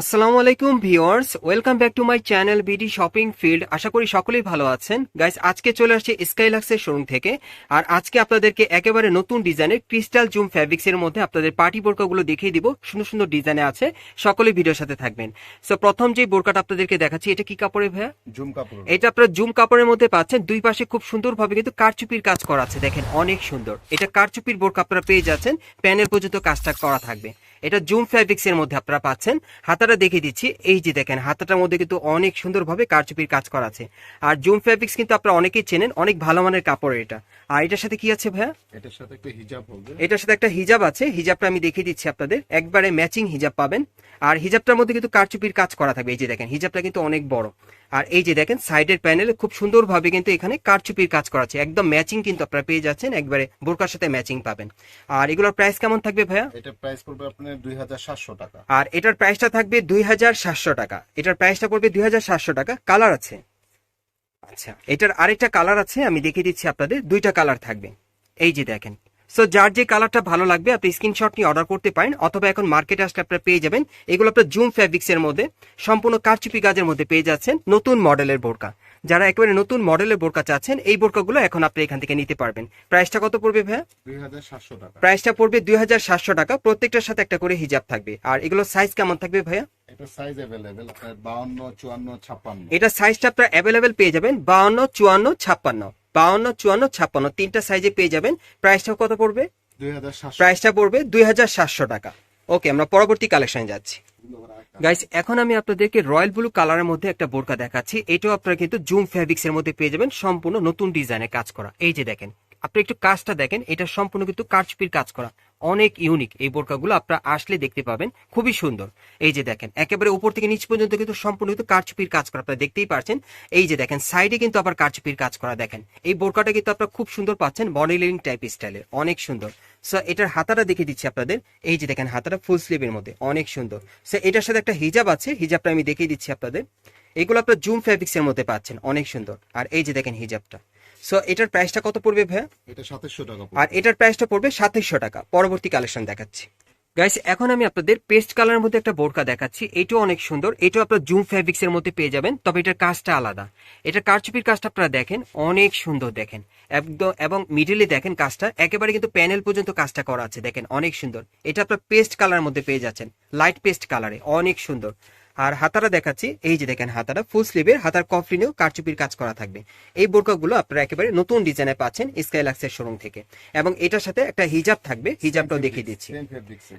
আসসালামু আলাইকুম viewers welcome back to my channel BD shopping field. আশা করি সকলেই ভালো আছেন। গাইস আজকে চলে আসছে স্কাইলাক্সের শোরুম থেকে। আর আজকে আপনাদেরকে একেবারে নতুন ডিজাইনের ক্রিস্টাল জুম ফ্যাব্রিক্স এর মধ্যে আপনাদের পার্টি বোরকাগুলো দেখিয়ে দিব। সুন্দর সুন্দর ডিজাইনে আছে। সকলে ভিডিওর সাথে থাকবেন। সো প্রথম যে বোরকাটা আপনাদেরকে দেখাচ্ছি এটা কি কাপড়ে ভাইয়া? জুম কাপড়। এটা আপনার জুম কাপড়ের মধ্যে পাচ্ছেন। দুই পাশে খুব সুন্দরভাবে কিন্তু কারচুপির কাজ করা আছে। দেখেন অনেক সুন্দর। এটা কারচুপির বোরকা আপনারা পেয়ে যাচ্ছেন। প্যানেল পর্যন্ত কাজটা করা থাকবে। এটা জুম ফ্যাব্রিক্স এর মধ্যে আপনারা পাচ্ছেন। হাতাটা দেখে দিচ্ছি। এই যে দেখেন হাতাটার মধ্যে কিন্তু অনেক সুন্দরভাবে কারচুপির কাজ করা আছে। আর জুম ফ্যাব্রিক্স কিন্তু আপনারা অনেকেই চেনেন অনেক ভালো মানের কাপড় এটা। আর এটার সাথে কি আছে ভাইয়া? এটার সাথে একটা হিজাব হবে। এটার সাথে একটা হিজাব আছে। হিজাবটা আমি দেখিয়ে দিচ্ছি আপনাদের। একবারে ম্যাচিং হিজাব পাবেন। আর হিজাবটার মধ্যে কিন্তু কারচুপির কাজ করা থাকবে। এই যে দেখেন হিজাবটা কিন্তু অনেক বড়। আর এই যে দেখেন সাইডের প্যানেলে খুব সুন্দরভাবে কিন্তু এখানে কারচুপির কাজ করা আছে। একদম ম্যাচিং কিন্তু আপনারা পেয়ে যাচ্ছেন একবারে বোরকার সাথে ম্যাচিং পাবেন। আর এগুলোর প্রাইস কেমন থাকবে ভাইয়া? এটা প্রাইস পড়বে আপনার দুই হাজার সাতশো টাকা। আর এটার প্রাইসটা থাকবে দুই হাজার সাতশো টাকা। এটার প্রাইসটা পড়বে দুই হাজার সাতশো টাকা। কালার আছে। আচ্ছা এটার আরেকটা কালার আছে আমি দেখিয়ে দিচ্ছি আপনাদের। দুইটা কালার থাকবে। এই যে দেখেন সো যার যে কালারটা ভালো লাগবে আপনি স্ক্রিনশট নিয়ে অর্ডার করতে পারেন অথবা এখন মার্কেটে আসলে আপনারা পেয়ে যাবেন। এগুলো আপনার জুম ফ্যাব্রিক্স এর মধ্যে সম্পূর্ণ কারচুপি গাজের মধ্যে পেয়ে যাচ্ছেন নতুন মডেলের বোরকা। যারা একেবারে নতুন মডেলের বোরকা চাচ্ছেন এই বোরকাগুলো এখন আপনি এখান থেকে নিতে পারবেন। প্রাইসটা কত পড়বে ভাইয়া? দুই হাজার সাতশো টাকা। প্রাইসটা পড়বে দুই হাজার সাতশো টাকা প্রত্যেকটার সাথে একটা করে হিজাব থাকবে। আর এগুলো সাইজ কেমন থাকবে ভাইয়া? এটা সাইজ এটা সাইজটা আপনার অ্যাভেলেবেল পেয়ে যাবেন বাউন্ন চুয়ান্ন ছাপ্পান্ন। বাউন্ন চুয়ান্ন ছাপ্পান্ন তিনটা সাইজে পেয়ে যাবেন। প্রাইসটা কত পড়বে? প্রাইসটা পড়বে দুই হাজার সাতশো টাকা। ওকে আমরা পরবর্তী কালেকশনে যাচ্ছি। গাইস এখন আমি আপনাদেরকে রয়্যাল ব্লু কালারের মধ্যে একটা বোরকা দেখাচ্ছি। এটাও আপনারা কিন্তু জুম ফ্যাব্রিক্স এর মধ্যে পেয়ে যাবেন সম্পূর্ণ নতুন ডিজাইনে কাজ করা। এই যে দেখেন আপনি একটু কাজটা দেখেন এটা সম্পূর্ণ কিন্তু কারচুপির কাজ করা। অনেক ইউনিক এই বোরকাগুলো আপনারা আসলে দেখতে পাবেন। খুবই সুন্দর। এই যে দেখেন, একেবারে উপর থেকে নিচ পর্যন্ত কিন্তু সম্পূর্ণ কিন্তু কারচুপির কাজ করা, আপনারা দেখতেই পারছেন। এই যে দেখেন সাইডে কিন্তু আবার কারচুপির কাজ করা, দেখেন। এই বোরকাটা কিন্তু আপনারা খুব সুন্দর পাচ্ছেন মডেলিং টাইপ স্টাইলের অনেক সুন্দর। সো এটার হাতাটা দেখে দিচ্ছি আপনাদের। এই যে দেখেন, হাতাটা ফুল স্লিভের মধ্যে, অনেক সুন্দর। সো এটার সাথে একটা হিজাব আছে হিজাবটা আমি দেখিয়ে দিচ্ছি আপনাদের। এগুলো আপনার জুম ফ্যাব্রিক্স এর মধ্যে পাচ্ছেন, অনেক সুন্দর। আর এই যে দেখেন হিজাবটা সো এটার প্রাইসটা কত পড়বে ভাইয়া? এটা সাতাশশো টাকা আর এটার প্রাইসটা পড়বে সাতাইশশো টাকা। পরবর্তী কালেকশন দেখাচ্ছি। গাইস এখন আমি আপনাদের পেস্ট কালারের মধ্যে একটা বোরকা দেখাচ্ছি। এটাও অনেক সুন্দর। এটাও আপনার জুম ফ্যাব্রিক্স এর মধ্যে পেয়ে যাবেন। তবে এটার কাজটা আলাদা। এটার কারচুপির কাজটা আপনারা দেখেন। অনেক সুন্দর দেখেন। একদম এবং মিডিলে দেখেন কাজটা। একেবারে কিন্তু প্যানেল পর্যন্ত কাজটা করা আছে। দেখেন অনেক সুন্দর। এটা আপনার পেস্ট কালারের মধ্যে পেয়ে যাচ্ছেন। লাইট পেস্ট কালারে অনেক সুন্দর। আর হাতারা দেখাচ্ছি এই যে দেখেন হাতারা ফুল স্লিভের হাতার কফলিনেও কারচুপির কাজ করা থাকবে। এই বোরকাগুলো আপনারা একেবারে নতুন ডিজাইনে পাচ্ছেন স্কাইলাক্সের শোরুম থেকে। এবং এটার সাথে একটা হিজাব থাকবে হিজাবটাও দেখিয়ে দিচ্ছি।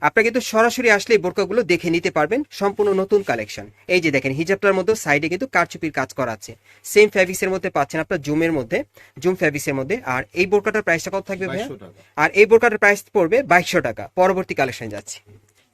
আপনারা কিন্তু সরাসরি আসলে এই বোরকাগুলো দেখে নিতে পারবেন সম্পূর্ণ নতুন কালেকশন এই যে দেখেন হিজাবটার মধ্যে সাইডে কিন্তু কারচুপির কাজ করা আছে। সেম ফ্যাব্রিক্স এর মধ্যে পাচ্ছেন আপনার জুমের মধ্যে জুম ফ্যাব্রিক্স এর মধ্যে। আর এই বোরকাটার প্রাইসটা কত থাকবে ভাইয়া? আর এই বোরকাটার প্রাইস পড়বে বাইশশো টাকা। পরবর্তী কালেকশন যাচ্ছে।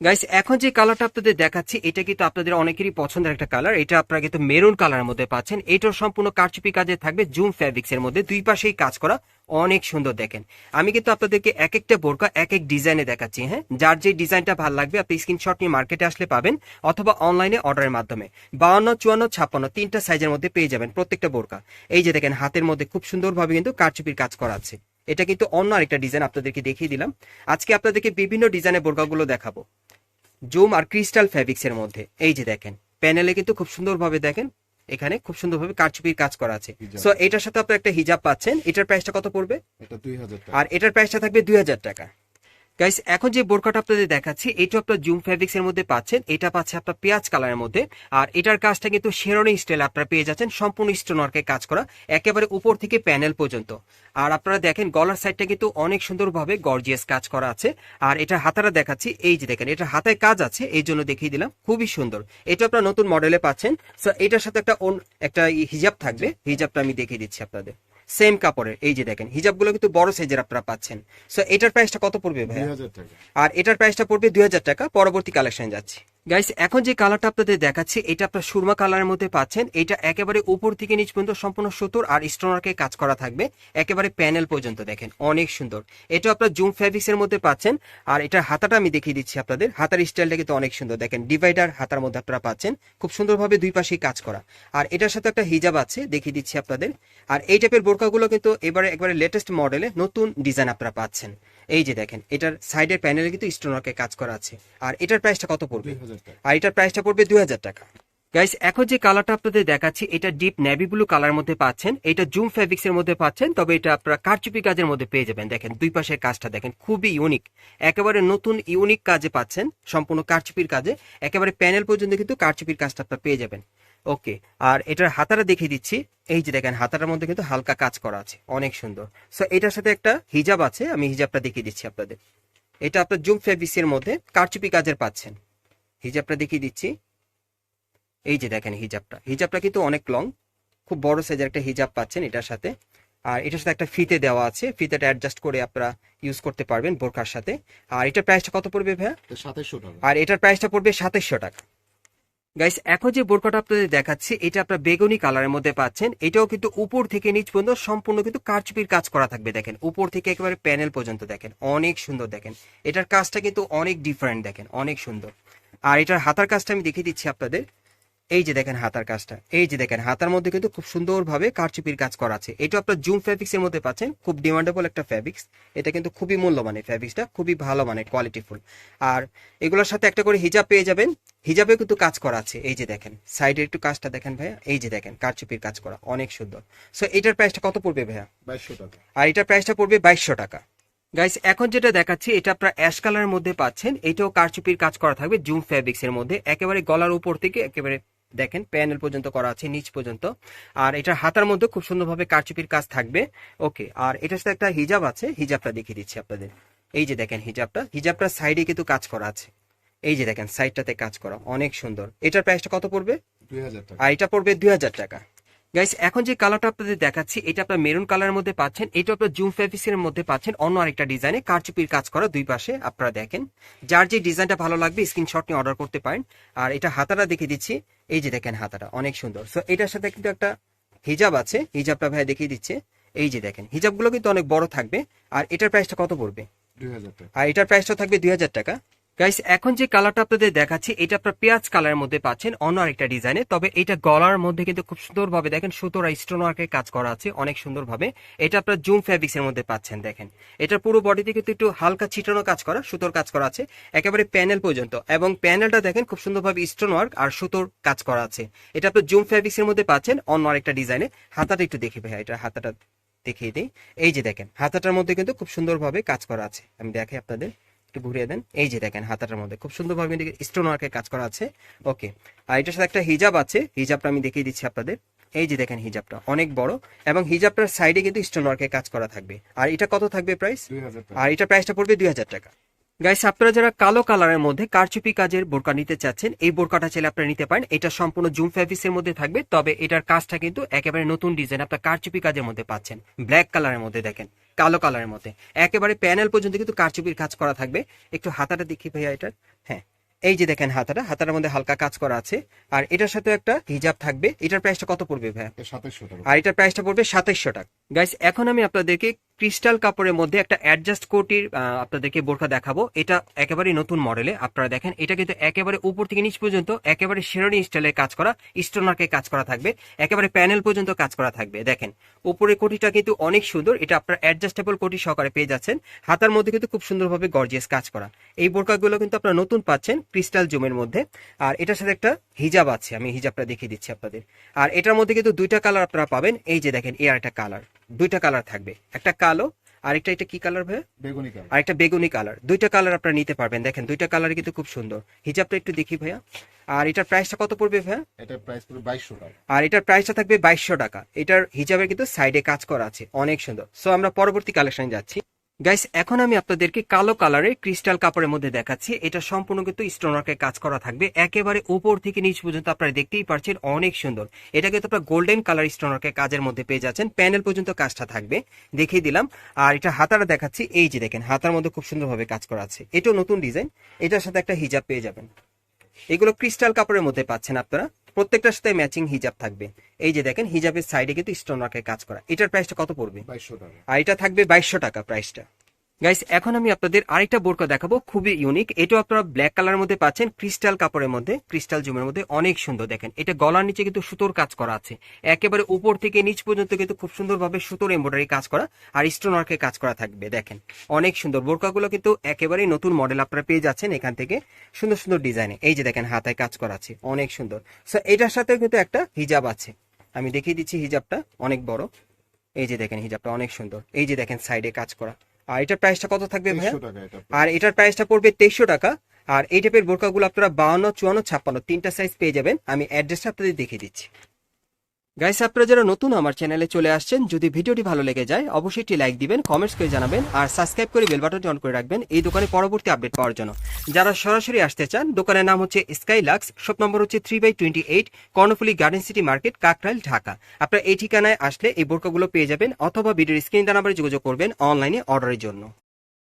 গাইস এখন যে কালারটা আপনাদের দেখাচ্ছি, এটা কিন্তু আপনাদের অনেকেরই পছন্দের একটা কালার এটা আপনারা কিন্তু মেরুন কালারের মধ্যে পাচ্ছেন। এটাও সম্পূর্ণ কারচুপি কাজে থাকবে জুম ফ্যাব্রিক্স এর মধ্যে। দুই পাশেই কাজ করা অনেক সুন্দর দেখেন। আমি কিন্তু আপনাদেরকে এক একটা বোরকা এক এক ডিজাইনে দেখাচ্ছি হ্যাঁ? যার যে ডিজাইনটা ভালো লাগবে, আপনি স্ক্রিনশট নিয়ে মার্কেটে আসলে পাবেন অথবা অনলাইনে অর্ডারের মাধ্যমে। বাউন্ন, চুয়ান্ন, ছাপ্পান্ন, তিনটা সাইজের মধ্যে পেয়ে যাবেন প্রত্যেকটা বোরকা। এই যে দেখেন, হাতের মধ্যে খুব সুন্দরভাবে কিন্তু কারচুপির কাজ করা আছে। এটা কিন্তু অন্য আরেকটা ডিজাইন আপনাদেরকে দেখিয়ে দিলাম। আজকে আপনাদেরকে বিভিন্ন ডিজাইনের বোরকাগুলো দেখাবো। জুম আর ক্রিস্টাল ফ্যাব্রিক্স এর মধ্যে। এই যে দেখেন প্যানেলে কিন্তু খুব সুন্দরভাবে দেখেন এখানে খুব সুন্দরভাবে কারচুপির কাজ করা আছে। সো এটার সাথে আপনি একটা হিজাব পাচ্ছেন এটার প্রাইসটা কত পড়বে? আর এটার প্রাইসটা থাকবে দুই হাজার টাকা। গাইস এখন যে বোরকাটা আপনাদের দেখাচ্ছি, এটা আপনার জুম ফ্যাব্রিক্স এর মধ্যে পাচ্ছেন, এটা পাচ্ছে আপনার পেঁয়াজ কালারের মধ্যে। আর এটার কাজটা কিন্তু শেরনি স্টাইল আপনারা পেয়ে যাচ্ছেন, সম্পূর্ণ স্টোন ওয়ার্কে কাজ করা, একেবারে উপর থেকে প্যানেল পর্যন্ত। আর আপনারা দেখেন, গলার সাইডটা কিন্তু অনেক সুন্দরভাবে গর্জিয়াস কাজ করা আছে। আর এটা হাতারা দেখাচ্ছি, এই যে দেখেন, এটা হাতায় কাজ আছে, এই জন্য দেখিয়ে দিলাম, খুবই সুন্দর। এটা আপনারা নতুন মডেলে পাচ্ছেন সো এটার সাথে একটা একটা হিজাব থাকবে হিজাবটা আমি দেখিয়ে দিচ্ছি আপনাদের। সেম কাপড়ের এই যে দেখেন হিজাবগুলো কিন্তু বড় সাইজের আপনারা পাচ্ছেন। সো এটার প্রাইসটা কত পড়বে ভাই আর এটার প্রাইসটা পড়বে দুই হাজার টাকা পরবর্তী কালেকশন যাচ্ছে। গাইস এখন যে কালারটা আপনাদের দেখাচ্ছি, এটা আপনার সুরমা কালারের মধ্যে পাচ্ছেন। এটা একেবারে উপর থেকে নিচ পর্যন্ত সম্পূর্ণ সুতোর আর স্টোনারকে কাজ করা থাকবে। একেবারে প্যানেল পর্যন্ত, দেখেন, অনেক সুন্দর। এটা আপনার জুম ফ্যাব্রিক্স এর মধ্যে পাচ্ছেন। আর এটার হাতাটা আমি দেখিয়ে দিচ্ছি আপনাদের। হাতার স্টাইলটা কিন্তু অনেক সুন্দর। দেখেন ডিভাইডার হাতার মধ্যে আপনারা পাচ্ছেন। খুব সুন্দরভাবে দুই পাশেই কাজ করা। আর এটার সাথে একটা হিজাব আছে, দেখিয়ে দিচ্ছি আপনাদের। আর এই টাইপের বোরকাগুলো কিন্তু এবারে একবারে লেটেস্ট মডেলে নতুন ডিজাইন আপনারা পাচ্ছেন। এই যে দেখেন এটার সাইডের প্যানেলে কিন্তু স্টোনওয়ার্কের কাজ করা আছে। আর এটার প্রাইসটা কত পড়বে? আর এটার প্রাইসটা পড়বে দুই হাজার টাকা। গাইস এখন যে কালারটা আপনাদের দেখাচ্ছি এটা ডিপ নেভি ব্লু কালার মধ্যে পাচ্ছেন। এটা জুম ফেব্রিক্স এর মধ্যে পাচ্ছেন তবে এটা আপনারা কারচুপি কাজের মধ্যে পেয়ে যাবেন। দেখেন দুই পাশের কাজটা দেখেন খুবই ইউনিক একেবারে নতুন ইউনিক কাজে পাচ্ছেন সম্পূর্ণ কারচুপির কাজে। একেবারে প্যানেল পর্যন্ত কিন্তু কারচুপির কাজটা আপনারা পেয়ে যাবেন। ওকে আর এটার হাতাটা দেখিয়ে দিচ্ছি। এই যে দেখেন হাতাটার মধ্যে কিন্তু হালকা কাজ করা আছে। অনেক সুন্দর। সো এটার সাথে একটা হিজাব আছে আমি হিজাবটা দেখিয়ে দিচ্ছি আপনাদের। এটা আপনার জুম ফেব্রিক্স এর মধ্যে কারচুপি কাজের পাচ্ছেন। হিজাবটা দেখিয়ে দিচ্ছি। এই যে দেখেন হিজাবটা। হিজাবটা কিন্তু অনেক লং খুব বড় সাইজের একটা হিজাব পাচ্ছেন এটার সাথে। আর এটার সাথে একটা ফিতে দেওয়া আছে। ফিতেটা অ্যাডজাস্ট করে আপনারা ইউজ করতে পারবেন বোরকার সাথে। আর এটার প্রাইসটা কত পড়বে ভাইয়া? সাতাইশশো টাকা। আর এটার প্রাইসটা পড়বে সাতাইশশো টাকা। গাইস এখন যে বোরকাটা আপনাদের দেখাচ্ছি, এটা আপনার বেগুনি কালারের মধ্যে পাচ্ছেন। এটাও কিন্তু উপর থেকে নিচ পর্যন্ত সম্পূর্ণ কিন্তু কারচুপির কাজ করা থাকবে, দেখেন। উপর থেকে একেবারে প্যানেল পর্যন্ত, দেখেন। অনেক সুন্দর, দেখেন। এটার কাজটা কিন্তু অনেক ডিফারেন্ট দেখেন। অনেক সুন্দর। আর এটার হাতার কাজটা আমি দেখিয়ে দিচ্ছি আপনাদের। এই যে দেখেন হাতার কাজটা এই যে দেখেন হাতার মধ্যে কিন্তু খুব সুন্দরভাবে কারচুপির কাজ করা আছে। এটা আপনার জুম ফ্যাব্রিক্স এর মধ্যে পাচ্ছেন খুব ডিমান্ডেবল একটা ফ্যাব্রিক্স এটা কিন্তু খুবই মূল্যবানের ফ্যাব্রিক্সটা খুবই ভালো মানে কোয়ালিটিফুল আর এগুলোর সাথে একটা করে হিজাব পেয়ে যাবেন। হিজাবে কিন্তু কাজ করা আছে এই যে দেখেন। সাইডের একটু কাজটা দেখেন ভাইয়া এই যে দেখেন কারচুপির কাজ করা অনেক সুন্দর। সো এটার প্রাইসটা কত পড়বে ভাইয়া? বাইশশো টাকা। আর এটার প্রাইসটা পড়বে বাইশশো টাকা। গাইস এখন যেটা দেখাচ্ছি এটা আপনারা অ্যাশ কালারের মধ্যে পাচ্ছেন। এটাও কারচুপির কাজ করা থাকবে জুম ফ্যাব্রিক্স এর মধ্যে। একেবারে গলার উপর থেকে একেবারে দেখেন প্যানেল পর্যন্ত করা আছে নিচ পর্যন্ত। আর এটার হাতার মধ্যে খুব সুন্দরভাবে কারচুপির কাজ থাকবে। ওকে আর এটার সাথে একটা হিজাব আছে হিজাবটা দেখিয়ে দিচ্ছি আপনাদের। এই যে দেখেন হিজাবটা হিজাবটা সাইডে কিন্তু কাজ করা আছে। এই যে দেখেন সাইডটাতে কাজ করা অনেক সুন্দর। এটার প্রাইসটা কত পড়বে? আর এটা পড়বে দুই হাজার টাকা। গাইস এখন যে কালারটা আপনাদের দেখাচ্ছি এটা আপনার মেরুন কালারের মধ্যে পাচ্ছেন এটা আপনার জুম ফেব্রিক্সের মধ্যে পাচ্ছেন অন্য আরেকটা ডিজাইনে কারচুপির কাজ করা দুই পাশে আপনারা দেখেন। যার যে ডিজাইনটা ভালো লাগবে স্ক্রিনশট নিয়ে অর্ডার করতে পারেন। আর এটা হাতাটা দেখিয়ে দিচ্ছি এই যে দেখেন হাতাটা অনেক সুন্দর। সো এটার সাথে কিন্তু একটা হিজাব আছে হিজাবটা ভাই দেখিয়ে দিচ্ছে। এই যে দেখেন হিজাবগুলো কিন্তু অনেক বড় থাকবে আর এটার প্রাইসটা কত পড়বে? আর এটার প্রাইসটা থাকবে দুই হাজার টাকা। গাইস এখন যে কালারটা আপনাদের দেখাচ্ছি, এটা আপনার পেঁয়াজ কালারের মধ্যে পাচ্ছেন, অন্য আরেকটা ডিজাইনে তবে এটা গলার মধ্যে কিন্তু খুব সুন্দরভাবে দেখেন, সুতোর স্টোন ওয়ার্কের কাজ করা আছে, অনেক সুন্দরভাবে। এটা আপনার জুম ফ্যাব্রিক্স এর মধ্যে পাচ্ছেন, দেখেন। এটা পুরো বডিতে কিন্তু একটু হালকা ছিটানো কাজ করা, সুতোর কাজ করা আছে, একেবারে প্যানেল পর্যন্ত। এবং প্যানেলটা দেখেন, খুব সুন্দরভাবে স্টোন ওয়ার্ক আর সুতোর কাজ করা আছে। এটা আপনার জুম ফ্যাব্রিক্স এর মধ্যে পাচ্ছেন, অন্য আরেকটা ডিজাইনে হাতাটা একটু দেখি ভাই এটা হাতাটা দেখিয়ে দিই। এই যে দেখেন, হাতাটার মধ্যে কিন্তু খুব সুন্দরভাবে কাজ করা আছে। আমি দেখাই আপনাদের। একটু ঘুরিয়ে দেন। এই যে দেখেন হাতাটার মধ্যে। খুব সুন্দরভাবে কিন্তু স্টোন ওয়ার্কের কাজ করা আছে। ওকে আর এটার সাথে একটা হিজাব আছে। হিজাবটা আমি দেখিয়ে দিচ্ছি আপনাদের। এই যে দেখেন হিজাবটা অনেক বড়। এবং হিজাবটার সাইডে কিন্তু স্টোন ওয়ার্কের কাজ করা থাকবে। আর এটা কত থাকবে প্রাইস আর এটা প্রাইসটা পড়বে দুই হাজার টাকা। গাইস আপনারা যারা কালো কালারের মধ্যে কারচুপি কাজের বোরকা নিতে চাচ্ছেন এই বোরকাটা চাইলে আপনারা নিতে পারেন। এটা সম্পূর্ণ জুম ফ্যাব্রিক্স মধ্যে থাকবে তবে এটার কাজটা কিন্তু একেবারে নতুন ডিজাইন আপনার কারচুপি কাজের মধ্যে পাচ্ছেন। ব্ল্যাক কালারের মধ্যে দেখেন কালো কালারের মধ্যে। একেবারে প্যানেল পর্যন্ত কিন্তু কারচুপির কাজ করা থাকবে। একটু হাতাটা দেখি ভাইয়া এটার হ্যাঁ এই যে দেখেন হাতাটা হাতার মধ্যে হালকা কাজ করা আছে। আর এটার সাথে একটা হিজাব থাকবে। এটার প্রাইসটা কত পড়বে টাকা। আর এটার প্রাইসটা পড়বে সাতাইশশো টাকা। গাইস এখন আমি আপনাদেরকে ক্রিস্টাল কাপড়ের মধ্যে একটা অ্যাডজাস্ট কোটির আপনাদেরকে বোরখা দেখাবো। এটা একেবারে নতুন মডেলে আপনারা দেখেন, এটা কিন্তু একেবারে উপর থেকে নিচ পর্যন্ত, একেবারে শেরনি স্টাইলে কাজ করা স্টোনারকে কাজ করা থাকবে, একেবারে প্যানেল পর্যন্ত কাজ করা থাকবে, দেখেন। উপরে কোটিটা কিন্তু অনেক সুন্দর, এটা আপনার অ্যাডজাস্টেবল কোটি সহকারে পেয়ে যাচ্ছেন, হাতার মধ্যে কিন্তু খুব সুন্দরভাবে গর্জিয়াস কাজ করা। এই বোরকাগুলো কিন্তু আপনারা নতুন পাচ্ছেন ক্রিস্টাল জুমের মধ্যে, আর এটার সাথে একটা হিজাব আছে, আমি হিজাবটা দেখিয়ে দিচ্ছি আপনাদের। আর এটার মধ্যে কিন্তু দুইটা কালার আপনারা পাবেন, এই যে দেখেন, এই আরেকটা কালার দুইটা কালার থাকবে। একটা কালো আরেকটা এটা কি কালার ভাই বেগুনি কালার আরেকটা বেগুনি কালার দুইটা কালার আপনারা নিতে পারবেন। দেখেন দুইটা কালার কিন্তু খুব সুন্দর। হিজাবটা একটু দেখি ভাইয়া। আর এটার প্রাইসটা কত পড়বে ভাইয়া? এটার প্রাইস পড়বে বাইশশো টাকা। আর এটার প্রাইসটা থাকবে বাইশশো টাকা। এটার হিজাবের কিন্তু সাইডে কাজ করা আছে। অনেক সুন্দর। সো আমরা পরবর্তী কালেকশনে যাচ্ছি। গাইস এখন আমি আপনাদেরকে কালো কালারের ক্রিস্টাল কাপড়ের মধ্যে দেখাচ্ছি। এটা সম্পূর্ণ কিন্তু স্টোনারকে কাজ করা থাকবে। একেবারে উপর থেকে নিচ পর্যন্ত আপনারা দেখতেই পারছেন অনেক সুন্দর। এটা কিন্তু আপনার গোল্ডেন কালার স্টোনারকে কাজের মধ্যে পেয়ে যাচ্ছেন। প্যানেল পর্যন্ত কাজটা থাকবে। দেখিয়ে দিলাম। আর এটা হাতাটা দেখাচ্ছি। এই যে দেখেন, হাতার মধ্যে খুব সুন্দরভাবে কাজ করা আছে। এটাও নতুন ডিজাইন এটার সাথে একটা হিজাব পেয়ে যাবেন। এগুলো ক্রিস্টাল কাপড়ের মধ্যে পাচ্ছেন আপনারা। প্রত্যেকটার সাথে ম্যাচিং হিজাব থাকবে। এই যে দেখেন হিজাবের সাইডে কিন্তু স্টোন ওয়ার্কের কাজ করা। এটার প্রাইসটা কত পড়বে? বাইশশো টাকা। আর এটা থাকবে বাইশশো টাকা প্রাইসটা গাইস এখন আমি আপনাদের আরেকটা বোরকা দেখাবো, খুবই ইউনিক এটাও আপনারা ব্ল্যাক কালারের মধ্যে পাচ্ছেন ক্রিস্টাল কাপড়ের মধ্যে ক্রিস্টাল জুমের মধ্যে, অনেক সুন্দর দেখেন। এটা গলার নিচে কিন্তু সুতোর কাজ করা আছে। একেবারে উপর থেকে নিচ পর্যন্ত কিন্তু খুব সুন্দরভাবে সুতোর এমব্রয়ডারি কাজ করা, আর স্টোন ওয়ার্কের কাজ করা থাকবে, দেখেন। অনেক সুন্দর। বোরকাগুলো কিন্তু একেবারেই নতুন মডেল আপনারা পেয়ে যাচ্ছেন এখান থেকে, সুন্দর সুন্দর ডিজাইনে এই যে দেখেন, হাতায় কাজ করা আছে, অনেক সুন্দর। সো এটার সাথেও কিন্তু একটা হিজাব আছে। আমি দেখিয়ে দিচ্ছি হিজাবটা অনেক বড়। এই যে দেখেন হিজাবটা অনেক সুন্দর। এই যে দেখেন সাইডে কাজ করা। আর এটার প্রাইসটা কত থাকবে ভাইয়া? আর এটার প্রাইসটা পড়বে তেইশশো টাকা। আর এই টাইপের বোরকাগুলো আপনারা বাউন্ন চুয়ান্ন ছাপ্পান্ন তিনটা সাইজ পেয়ে যাবেন। আমি অ্যাড্রেসটা আপনাদের দেখিয়ে দিচ্ছি। গাইস আপনারা যারা নতুন আমার চ্যানেলে চলে আসছেন, যদি ভিডিওটি ভালো লেগে যায়, অবশ্যই একটি লাইক দিবেন কমেন্টস করে জানাবেন, আর সাবস্ক্রাইব করে বেল বাটনটি অন করে রাখবেন এই দোকানে পরবর্তী আপডেট পাওয়ার জন্য। যারা সরাসরি আসতে চান, দোকানের নাম হচ্ছে স্কাই লাক্স শপ নম্বর হচ্ছে three by twenty eight Karnaphuli garden city market Kakrail, Dhaka. আপনারা এই ঠিকানায় আসলে এই বোরকাগুলো পেয়ে যাবেন, অথবা ভিডিওর স্ক্রিন নাম্বারে যোগাযোগ করবেন অনলাইনে অর্ডারের জন্য।